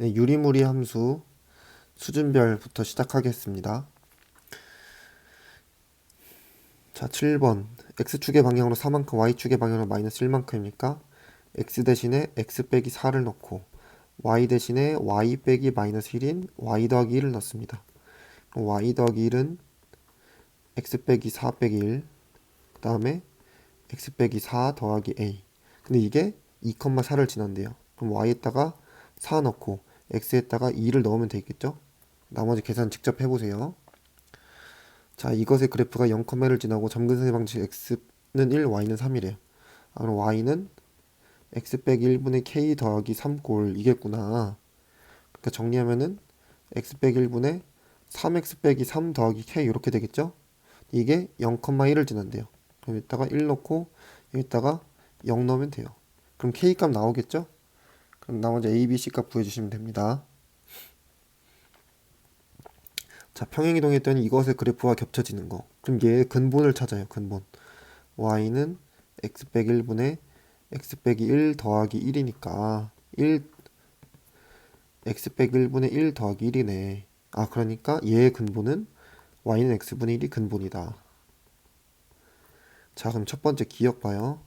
네, 유리무리 함수 수준별부터 시작하겠습니다. 자, 7번. x축의 방향으로 4만큼, y축의 방향으로 마이너스 1만큼이니까 x 대신에 x 빼기 4를 넣고 y 대신에 y 빼기 마이너스 1인 y 더하기 1을 넣습니다. y 더하기 1은 x 빼기 4 빼기 1, 그 다음에 x 빼기 4 더하기 a. 근데 이게 2,4를 지난대요. 그럼 y에다가 4 넣고 x에다가 2를 넣으면 되겠죠? 나머지 계산 직접 해보세요. 자, 이것의 그래프가 0,1을 지나고 점근선의 방식 x는 1, y는 3이래요. 아, 그럼 y는 x 빼기 1분의 k 더하기 3꼴 이겠구나. 그러니까 정리하면은 x 빼기 1분의 3x 빼기 3 더하기 k 이렇게 되겠죠? 이게 0,1을 지난대요. 그럼 여기다가 1 넣고 여기다가 0 넣으면 돼요. 그럼 k 값 나오겠죠? 나머지 a, b, c 값 구해주시면 됩니다. 자, 평행이동했더니 이것의 그래프와 겹쳐지는 거. 그럼 얘의 근본을 찾아요. 근본. y는 x 빼기 1분의 x 빼기 1 더하기 1이니까 1 x 빼기 1분의 1 더하기 1이네. 아, 그러니까 얘의 근본은 y는 x분의 1이 근본이다. 자, 그럼 첫 번째 기억 봐요.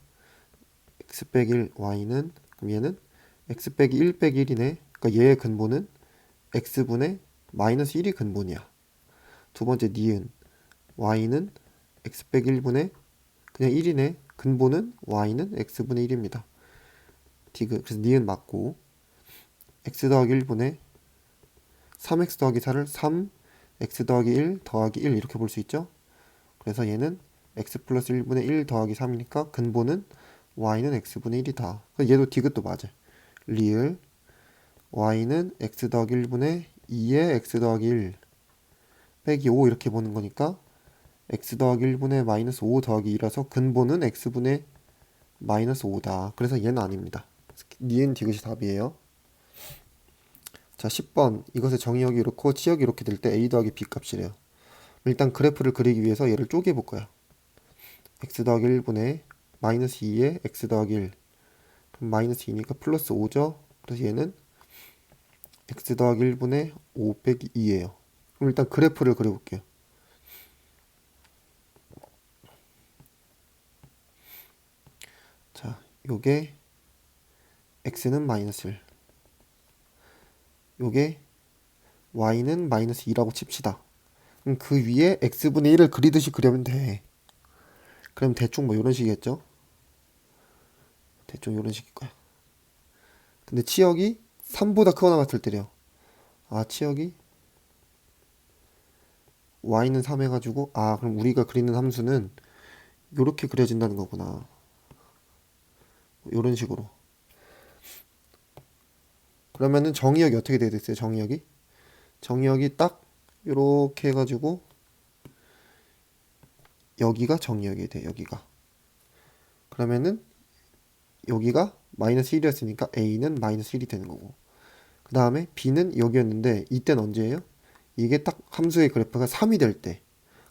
x 빼기 1 y는 그럼 얘는 x 빼기 1 빼기 1이네. 그러니까 얘의 근본은 x분의 마이너스 1이 근본이야. 두 번째 니은 y는 x 빼기 1분의 그냥 1이네. 근본은 y는 x분의 1입니다. 디귿 그래서 니은 맞고 x 더하기 1분의 3x 더하기 4를 3 x 더하기 1 더하기 1 이렇게 볼 수 있죠. 그래서 얘는 x 플러스 1분의 1 더하기 3이니까 근본은 y는 x분의 1이다. 얘도 디귿도 맞아. 리을 y는 x 더하기 1분의 2의 x 더하기 1 빼기 5 이렇게 보는 거니까 x 더하기 1분의 마이너스 5 더하기 2라서 근본은 x분의 마이너스 5다. 그래서 얘는 아닙니다. 니은 디귿이 답이에요. 자 10번 이것의 정의역이 이렇고 치역이 이렇게 될 때 a 더하기 b 값이래요. 일단 그래프를 그리기 위해서 얘를 쪼개 볼 거야. x 더하기 1분의 마이너스 2의 x 더하기 1 그럼 마이너스 2니까 플러스 5죠. 그래서 얘는 x 더하기 1분의 5 빼기 2예요. 그럼 일단 그래프를 그려볼게요. 자, 요게 x는 마이너스 1. 요게 y는 마이너스 2라고 칩시다. 그럼 그 위에 x분의 1을 그리듯이 그려면 돼. 그럼 대충 뭐 이런 식이겠죠? 대충 이런 식일 거야. 근데 치역이 3보다 크거나 같을 때래요. 아, 치역이 y는 3 해가지고 아 그럼 우리가 그리는 함수는 이렇게 그려진다는 거구나 이런 식으로 그러면은 정의역이 어떻게 돼야 됐어요 정의역이 정의역이 딱 이렇게 해가지고 여기가 정의역이 돼 여기가 그러면은 여기가 마이너스 1이었으니까 a는 마이너스 1이 되는 거고 그 다음에 b는 여기였는데 이때는 언제예요? 이게 딱 함수의 그래프가 3이 될 때,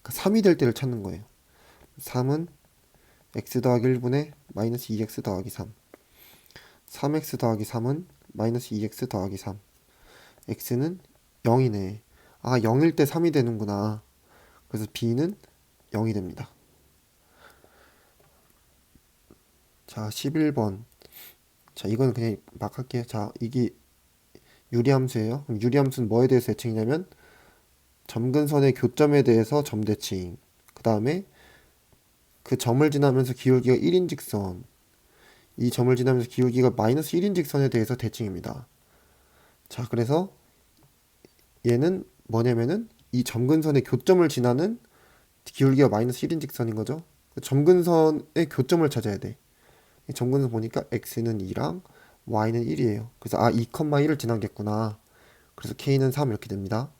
그러니까 3이 될 때를 찾는 거예요. 3은 x 더하기 1분의 마이너스 2x 더하기 3. 3x 더하기 3은 마이너스 2x 더하기 3. x는 0이네. 아, 0일 때 3이 되는구나. 그래서 b는 0이 됩니다. 자, 11번. 자, 이거는 그냥 막 할게요. 자, 이게 유리함수예요. 그럼 유리함수는 뭐에 대해서 대칭이냐면 점근선의 교점에 대해서 점 대칭. 그 다음에 그 점을 지나면서 기울기가 1인 직선. 이 점을 지나면서 기울기가 마이너스 1인 직선에 대해서 대칭입니다. 자, 그래서 얘는 뭐냐면은 이 점근선의 교점을 지나는 기울기가 마이너스 1인 직선인 거죠. 점근선의 교점을 찾아야 돼. 점근선 보니까 x는 2랑 y는 1이에요. 그래서 아 2,1을 지나겠구나. 그래서 k는 3 이렇게 됩니다.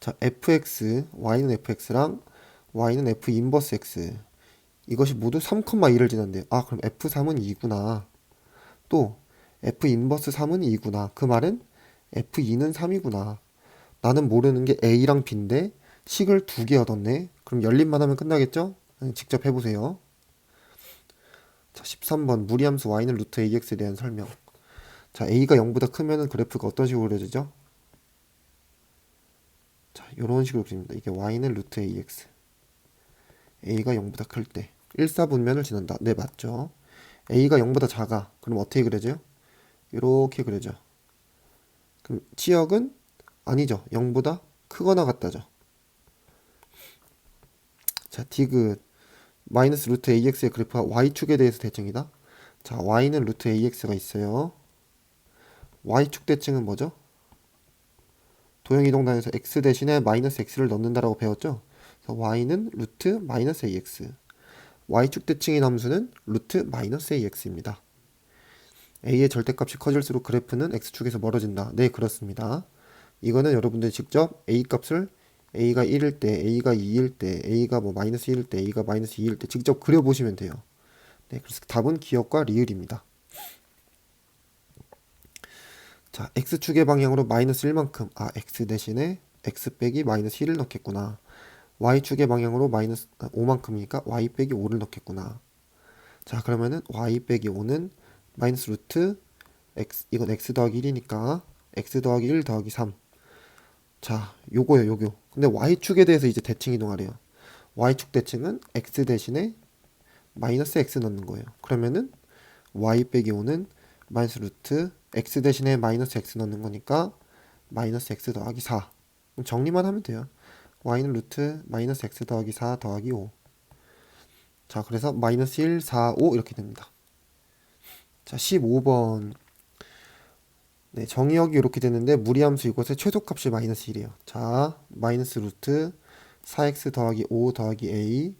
자, fx, y는 fx랑 y는 f 인버스 x. 이것이 모두 3,2를 지난대요. 아, 그럼 f3은 2구나. 또 f 인버스 3은 2구나. 그 말은 f2는 3이구나. 나는 모르는 게 a랑 b인데 식을 두 개 얻었네. 그럼 열림만 하면 끝나겠죠? 직접 해보세요. 자, 13번 무리함수 y는 루트 ax에 대한 설명. 자, a가 0보다 크면은 그래프가 어떤 식으로 그려지죠? 자, 이런 식으로 그립니다. 이게 y는 루트 ax. a가 0보다 클 때. 1사분면을 지난다. 네, 맞죠. a가 0보다 작아. 그럼 어떻게 그려져요? 이렇게 그려져. 그럼 치역은 아니죠. 0보다 크거나 같다죠. 자, 디귿 마이너스 루트 ax의 그래프가 y축에 대해서 대칭이다. 자, y는 루트 ax가 있어요. y축 대칭은 뭐죠? 도형이동단에서 x 대신에 마이너스 x를 넣는다라고 배웠죠? 그래서 y는 루트 마이너스 ax y축 대칭인 함수는 루트 마이너스 ax입니다. a의 절대값이 커질수록 그래프는 x축에서 멀어진다. 네, 그렇습니다. 이거는 여러분들이 직접 a 값을 a가 1일 때, a가 2일 때, a가 뭐 마이너스 1일 때, a가 마이너스 2일 때 직접 그려보시면 돼요. 네, 그래서 답은 기억과 리을입니다. 자, x축의 방향으로 마이너스 1만큼, 아, x 대신에 x 빼기 마이너스 1을 넣겠구나. y축의 방향으로 마이너스 5만큼이니까 y 빼기 5를 넣겠구나. 자, 그러면은 y 빼기 5는 마이너스 루트 x, 이건 x 더하기 1이니까 x 더하기 1 더하기 3. 자, 요거요, 요거. 근데 y축에 대해서 이제 대칭 이동하래요. y축 대칭은 x 대신에 마이너스 x 넣는 거예요. 그러면은 y 빼기 5는 마이너스 루트 x 대신에 마이너스 x 넣는 거니까 마이너스 x 더하기 4. 그럼 정리만 하면 돼요. y는 루트 마이너스 x 더하기 4 더하기 5. 자, 그래서 마이너스 1, 4, 5 이렇게 됩니다. 자, 15번. 네, 정의역이 이렇게 되는데 무리함수 이곳의 최소값이 마이너스 1이에요. 자, 마이너스 루트 4x 더하기 5 더하기 a.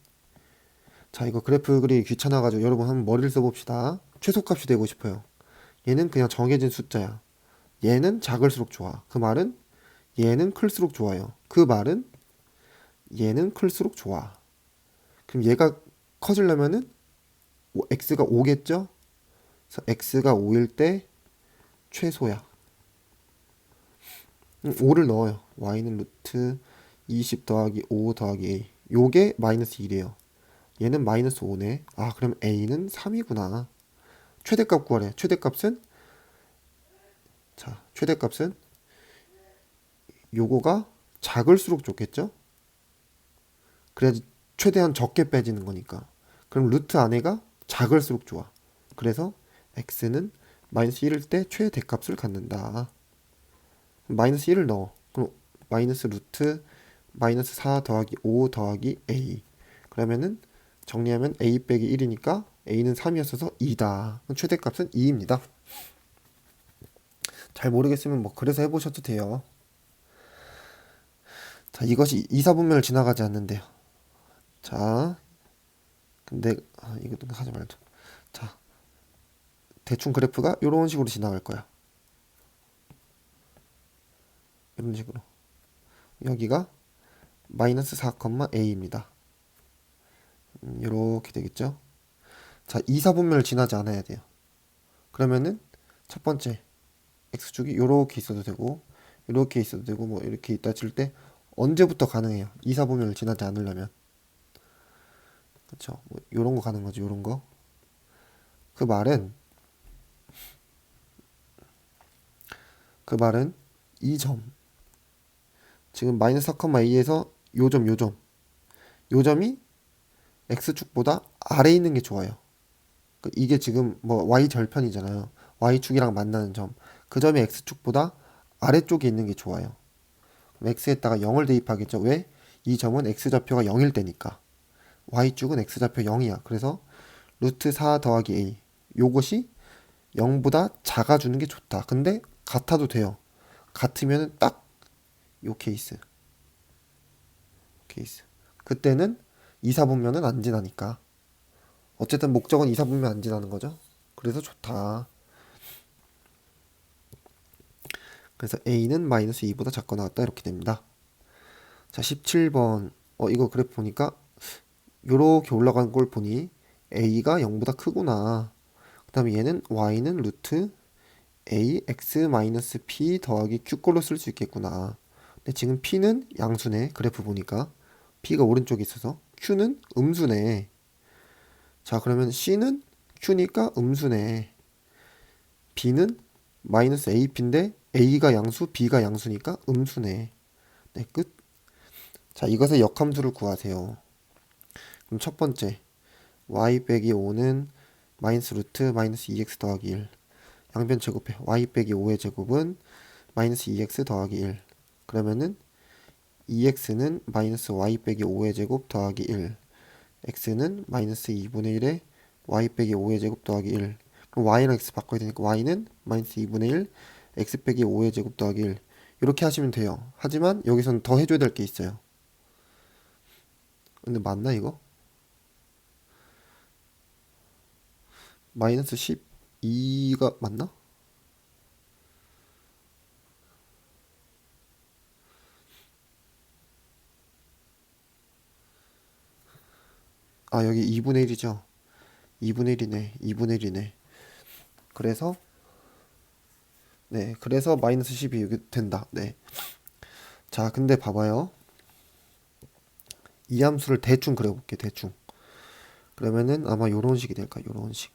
자, 이거 그래프 그리기 귀찮아가지고 여러분 한번 머리를 써봅시다. 최소값이 되고 싶어요. 얘는 그냥 정해진 숫자야. 얘는 작을수록 좋아. 그 말은 얘는 클수록 좋아요. 그 말은 얘는 클수록 좋아. 그럼 얘가 커지려면은 오- x가 5겠죠? 그래서 x가 5일 때 최소야. 5를 넣어요. y는 루트 20 더하기 5 더하기 a. 요게 마이너스 1이에요. 얘는 마이너스 5네. 아, 그럼 a는 3이구나. 최대값 구하래. 최대값은 자, 최대값은 요거가 작을수록 좋겠죠? 그래야지 최대한 적게 빼지는 거니까. 그럼 루트 안에가 작을수록 좋아. 그래서 x는 마이너스 1일 때 최대값을 갖는다. 마이너스 1을 넣어. 그럼 마이너스 루트 마이너스 4 더하기 5 더하기 a. 그러면은 정리하면 a 빼기 1이니까 a는 3이었어서 2다. 그럼 최대값은 2입니다. 잘 모르겠으면 뭐 그래서 해보셔도 돼요. 자, 이것이 이사분면을 지나가지 않는데요. 자, 근데 아, 이것도 하지 말자. 자, 대충 그래프가 이런 식으로 지나갈 거야. 이런 식으로. 여기가 마이너스 4,a입니다. 음, 이렇게 되겠죠? 자, 이사분면을 지나지 않아야 돼요. 그러면은 첫 번째 x축이 이렇게 있어도 되고 이렇게 있어도 되고 뭐 이렇게 있다 칠 때 언제부터 가능해요? 이사분면을 지나지 않으려면 그렇죠? 뭐 이런 거 가는 거죠. 이런 거. 그 말은 그 말은 이 점 지금 마이너스 4,2에서 요 점, 요 점, 요 점이 x축보다 아래에 있는 게 좋아요. 그 이게 지금 뭐 y 절편이잖아요. y축이랑 만나는 점. 그 점이 x축보다 아래쪽에 있는 게 좋아요. x에다가 0을 대입하겠죠. 왜? 이 점은 x좌표가 0일 때니까. y축은 x좌표 0이야. 그래서 루트 4 더하기 a. 요것이 0보다 작아주는 게 좋다. 근데 같아도 돼요. 같으면 딱 요 케이스. 케이스. 그때는 이사 분면은 안 지나니까. 어쨌든 목적은 이사 분면 안 지나는 거죠. 그래서 좋다. 그래서 a는 마이너스 2보다 작거나 같다 이렇게 됩니다. 자, 17번. 어, 이거 그래프 보니까 요렇게 올라가는 걸 보니 a가 0보다 크구나. 그 다음에 얘는 y는 루트 a x 마이너스 p 더하기 q꼴로 쓸 수 있겠구나. 근데 지금 p는 양수네. 그래프 보니까 p가 오른쪽에 있어서 q는 음수네. 자, 그러면 c는 q니까 음수네. b는 마이너스 ap인데 a가 양수, b가 양수니까 음수네. 네, 끝. 자, 이것의 역함수를 구하세요. 그럼 첫 번째 y 빼기 5는 마이너스 루트 마이너스 2x 더하기 1 양변 제곱해 y 빼기 5의 제곱은 마이너스 2x 더하기 1 그러면은 2x는 마이너스 y 빼기 5의 제곱 더하기 1 x는 마이너스 2분의 1에 y 빼기 5의 제곱 더하기 1 그럼 y랑 x 바꿔야 되니까 y는 마이너스 2분의 1 x 빼기 5의 제곱 더하기 1 이렇게 하시면 돼요. 하지만 여기서는 더 해줘야 될 게 있어요. 근데 맞나 이거? 마이너스 12가 맞나? 아 여기 2분의 1이죠. 2분의 1이네. 2분의 1이네. 그래서 네 그래서 마이너스 10이 여기 된다. 네자 근데 봐봐요. 이 함수를 대충 그려볼게 대충. 그러면은 아마 요런 식이 될까 요런 식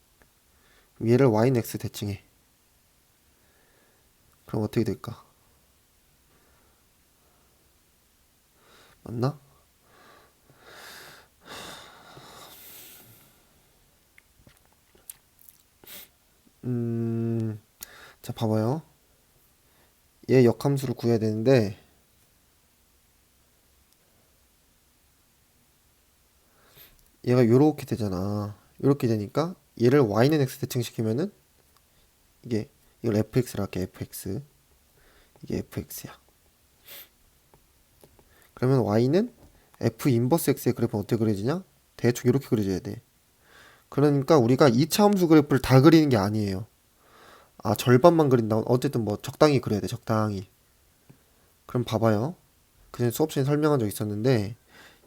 얘를 y는 x 대칭해 그럼 어떻게 될까 맞나? 음, 자, 봐봐요. 얘 역함수를 구해야 되는데, 얘가 요렇게 되잖아. 요렇게 되니까, 얘를 y는 x 대칭시키면은, 이게, 이걸 fx라 할게, fx. 이게 fx야. 그러면 y는 f 인버스 x의 그래프는 어떻게 그려지냐? 대충 이렇게 그려져야 돼. 그러니까 우리가 2차 함수 그래프를 다 그리는 게 아니에요. 아, 절반만 그린다. 어쨌든 뭐 적당히 그려야 돼, 적당히. 그럼 봐봐요. 그냥 수업 시간에 설명한 적 있었는데,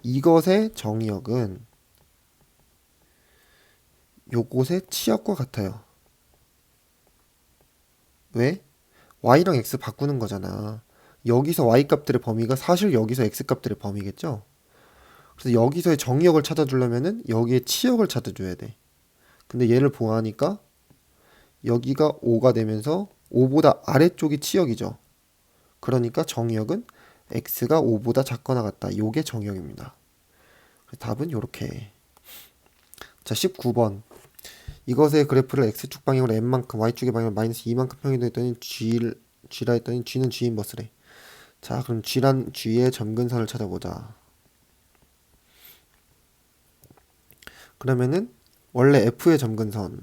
이것의 정의역은 요곳의 치역과 같아요. 왜? y랑 x 바꾸는 거잖아. 여기서 y 값들의 범위가 사실 여기서 x 값들의 범위겠죠? 그래서 여기서의 정의역을 찾아주려면은 여기에 치역을 찾아줘야 돼. 근데 얘를 보아하니까 여기가 5가 되면서 5보다 아래쪽이 치역이죠. 그러니까 정의역은 x가 5보다 작거나 같다. 요게 정의역입니다. 답은 이렇게. 자, 19번. 이것의 그래프를 x축 방향으로 n만큼, y축의 방향으로 마이너스 2만큼 평이동했더니 g, g라 했더니 g는 g 인 버스래. 자, 그럼 g란 g의 점근선을 찾아보자. 그러면은 원래 f의 점근선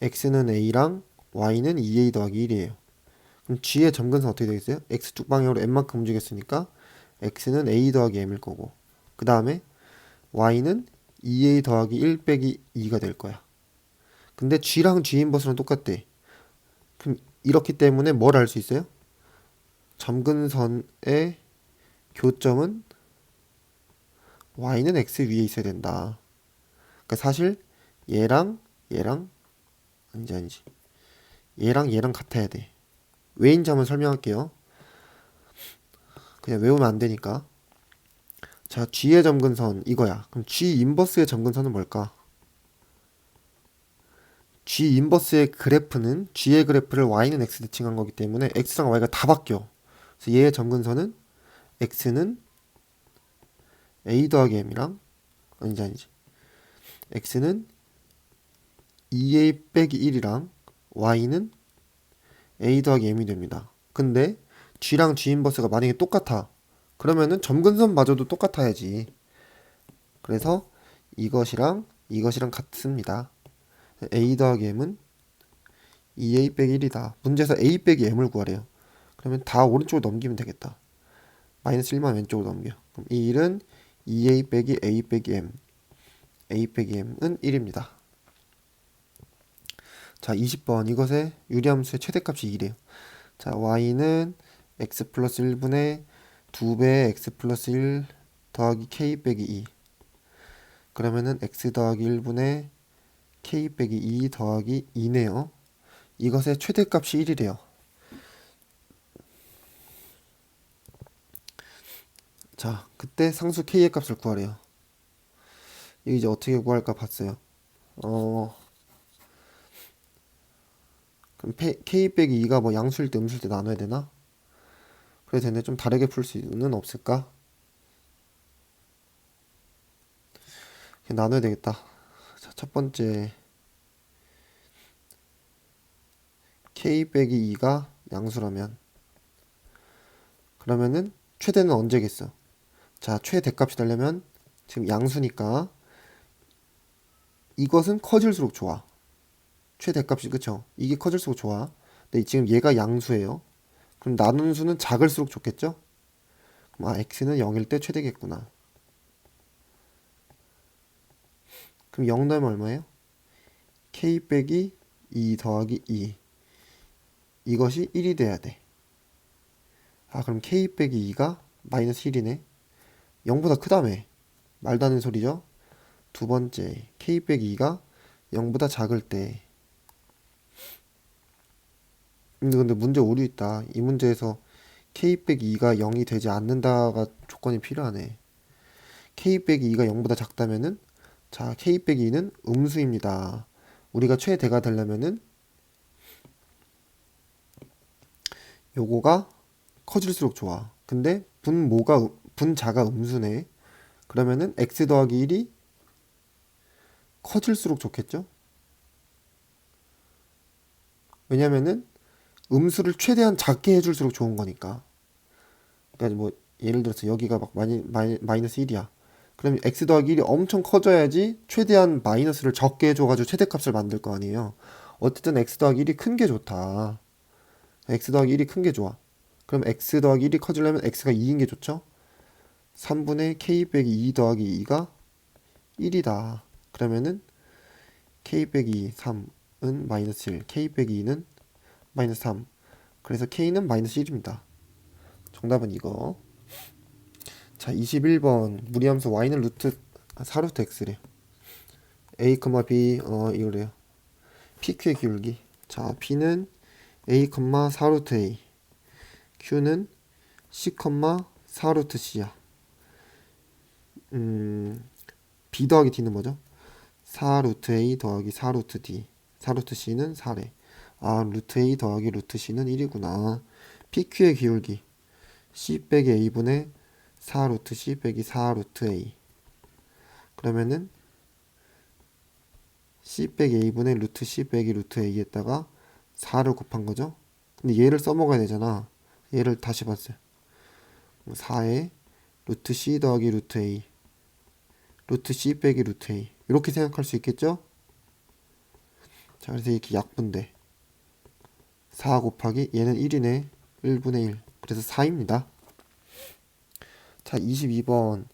x는 a랑 y는 2a 더하기 1이에요. 그럼 g의 점근선 어떻게 되겠어요? x축 방향으로 n만큼 움직였으니까 x는 a 더하기 m일 거고 그 다음에 y는 2a 더하기 1 빼기 2가 될 거야. 근데 g랑 g 인버스는 똑같대. 그럼 이렇기 때문에 뭘 알 수 있어요? 점근선의 교점은 y는 x 위에 있어야 된다. 그러니까 사실 얘랑 얘랑 아니지 아니지. 얘랑 얘랑 같아야 돼. 왜인지 한번 설명할게요. 그냥 외우면 안 되니까. 자, g의 점근선 이거야. 그럼 g 인버스의 점근선은 뭘까? g 인버스의 그래프는 g의 그래프를 y는 x 대칭한 거기 때문에 x랑 y가 다 바뀌어. 그래서 얘의 점근선은 x는 a 더하기 m이랑 아니지 아니지 x는 2a 빼기 1이랑 y는 a 더하기 m이 됩니다. 근데 g랑 g 인버스가 만약에 똑같아. 그러면은 점근선마저도 똑같아야지. 그래서 이것이랑 이것이랑 같습니다. a 더하기 m은 2a 빼기 1이다. 문제에서 a 빼기 m을 구하래요. 그러면 다 오른쪽으로 넘기면 되겠다. 마이너스 1만 왼쪽으로 넘겨. 그럼 이 1은 2a 빼기 a 빼기 m a 빼기 m은 1입니다. 자 20번 이것의 유리함수의 최대값이 2래요. 자 y는 x 플러스 1분의 2배의 x 플러스 1 더하기 k 빼기 2 그러면은 x 더하기 1분의 k 빼기 2 더하기 2네요. 이것의 최대값이 1이래요. 자, 그때 상수 k의 값을 구하래요. 이거 이제 어떻게 구할까 봤어요. 어, 그럼 페- k 빼기 2가 뭐 양수일 때 음수일 때 나눠야 되나? 그래도 되는데 좀 다르게 풀 수는 없을까? 나눠야 되겠다. 자, 첫 번째 k 빼기 2가 양수라면 그러면은 최대는 언제겠어? 자, 최대값이 되려면 지금 양수니까 이것은 커질수록 좋아. 최대값이 그쵸? 이게 커질수록 좋아. 근데 지금 얘가 양수예요. 그럼 나누는 수는 작을수록 좋겠죠? 그럼 아, x는 0일 때 최대겠구나. 그럼 0 넣으면 얼마예요? k 빼기 2 더하기 2 이것이 1이 돼야 돼. 아 그럼 k 빼기 2가 마이너스 1이네. 0보다 크다며. 말도 안 되는 소리죠? 두 번째 k 빼기 2가 0보다 작을 때 근데, 문제 오류 있다. 이 문제에서 k 빼기 2가 0이 되지 않는다가 조건이 필요하네. k 빼기 2가 0보다 작다면은 자 k 빼기 2는 음수입니다. 우리가 최대가 되려면은 요거가 커질수록 좋아. 근데 분모가 음- 분자가 음수네. 그러면은 x 더하기 1이 커질수록 좋겠죠? 왜냐면은 음수를 최대한 작게 해줄수록 좋은 거니까. 그러니까 뭐 예를 들어서 여기가 막 마이, 마이, 마이너스 1이야. 그럼 x 더하기 1이 엄청 커져야지 최대한 마이너스를 적게 해줘가지고 최대값을 만들 거 아니에요. 어쨌든 x 더하기 1이 큰 게 좋다. x 더하기 1이 큰 게 좋아. 그럼 x 더하기 1이 커지려면 x가 2인 게 좋죠? 3분의 k 빼기 2 더하기 2가 1이다. 그러면은 k 빼기 3은 마이너스 1, k 빼기 2는 마이너스 3. 그래서 k는 마이너스 1입니다. 정답은 이거. 자, 21번 무리함수 y는 루트 아, 4루트 x래. a, b 어 이거래요. pq의 기울기. 자, p는 a, 4루트 a. q는 c, 4루트 c야. 음, b 더하기 d는 뭐죠? 4루트 a 더하기 4루트 d. 4루트 c는 4래. 아, 루트 a 더하기 루트 c는 1이구나. pq의 기울기. c 빼기 a분의 4 루트 c 빼기 4 루트 a. 그러면은 c 빼기 a분의 루트 c 빼기 루트 a에다가 4를 곱한 거죠. 근데 얘를 써먹어야 되잖아. 얘를 다시 봤어요. 4에 루트 c 더하기 루트 a 루트 c 빼기 루트 a 이렇게 생각할 수 있겠죠? 자 그래서 이렇게 약분돼 4 곱하기 얘는 1이네 1분의 1 그래서 4입니다. 자 22번.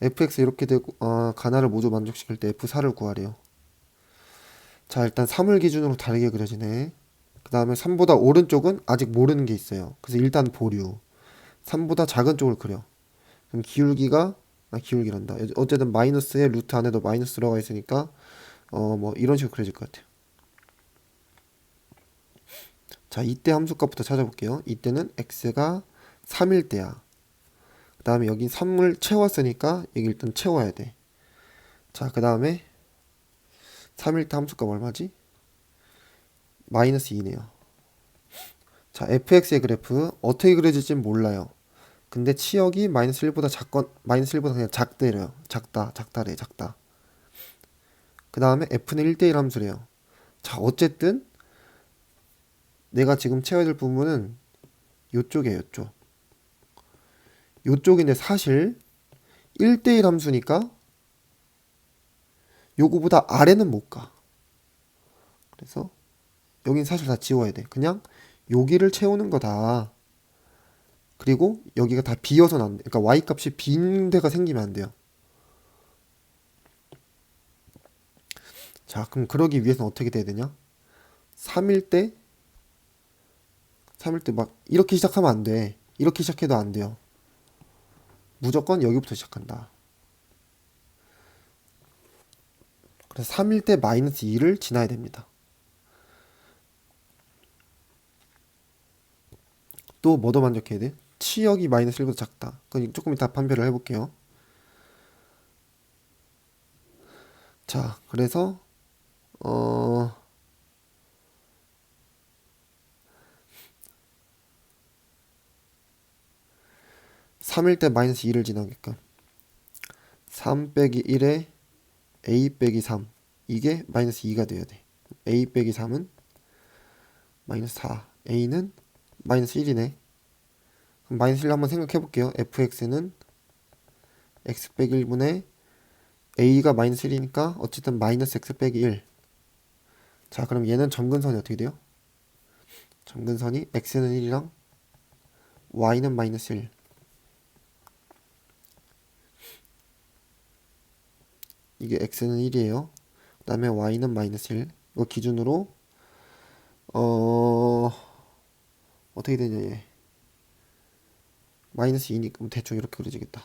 fx 이렇게 되고 어, 가나를 모두 만족시킬 때 f4를 구하래요. 자 일단 3을 기준으로 다르게 그려지네. 그 다음에 3보다 오른쪽은 아직 모르는 게 있어요. 그래서 일단 보류. 3보다 작은 쪽을 그려. 그럼 기울기가 아 기울기란다. 어쨌든 마이너스에 루트 안에도 마이너스 들어가 있으니까 어 뭐 이런 식으로 그려질 것 같아요 자 이때 함수값부터 찾아볼게요 이때는 x가 3일 때야 그 다음에 여기 3을 채웠으니까 여기 일단 채워야 돼 자 그 다음에 3일 때 함수값 얼마지? 마이너스 2네요 자 fx의 그래프 어떻게 그려질지는 몰라요 근데 치역이 마이너스 1보다 작건 마이너스 1보다 그냥 작대래요. 작다, 작다래, 작다. 그 다음에 f는 1대1 함수래요. 자, 어쨌든 내가 지금 채워야 될 부분은 요쪽이에요, 요쪽. 요쪽인데 사실 1대1 함수니까 요거보다 아래는 못 가. 그래서 여긴 사실 다 지워야 돼. 그냥 여기를 채우는 거다. 그리고 여기가 다 비어서는 안 돼. 그러니까 y 값이 빈 데가 생기면 안 돼요. 자, 그럼 그러기 위해서는 어떻게 돼야 되냐? 3일 때 3일 때 막 이렇게 시작하면 안 돼. 이렇게 시작해도 안 돼요. 무조건 여기부터 시작한다. 그래서 3일 때 마이너스 2를 지나야 됩니다. 또 뭐도 만족해야 돼? 치역이 마이너스 1보다 작다. 그건 조금 이따 판별을 해볼게요. 자, 그래서 어 3일 때 마이너스 2를 지나게끔. 3 빼기 1에 a 빼기 3 이게 마이너스 2가 돼야 돼. A 빼기 3은 마이너스 4 a는 마이너스 1이네. 그럼 마이너스 1로 한번 생각해 볼게요. Fx는 x 빼기 1분의 a가 마이너스 1이니까 어쨌든 마이너스 x 빼기 1 자 그럼 얘는 점근선이 어떻게 돼요? 점근선이 x는 1이랑 y는 마이너스 1 이게 x는 1이에요. 그 다음에 y는 마이너스 1 이거 기준으로 어 어떻게 되냐 얘. 마이너스 2니까 뭐 대충 이렇게 그려지겠다.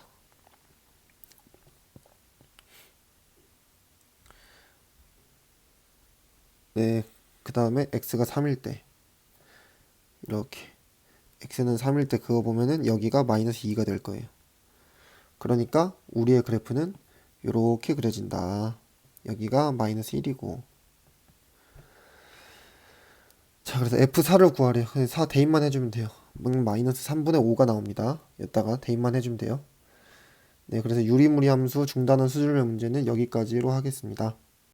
네, 그 다음에 x가 3일 때. 이렇게. x는 3일 때 그거 보면은 여기가 마이너스 2가 될 거예요. 그러니까 우리의 그래프는 이렇게 그려진다. 여기가 마이너스 1이고 자 그래서 f4를 구하래요. 그냥 4 대입만 해주면 돼요. 음, 마이너스 3분의 5가 나옵니다. 여기다가 대입만 해주면 돼요. 네, 그래서 유리무리 함수 중단원 수준별 문제는 여기까지로 하겠습니다.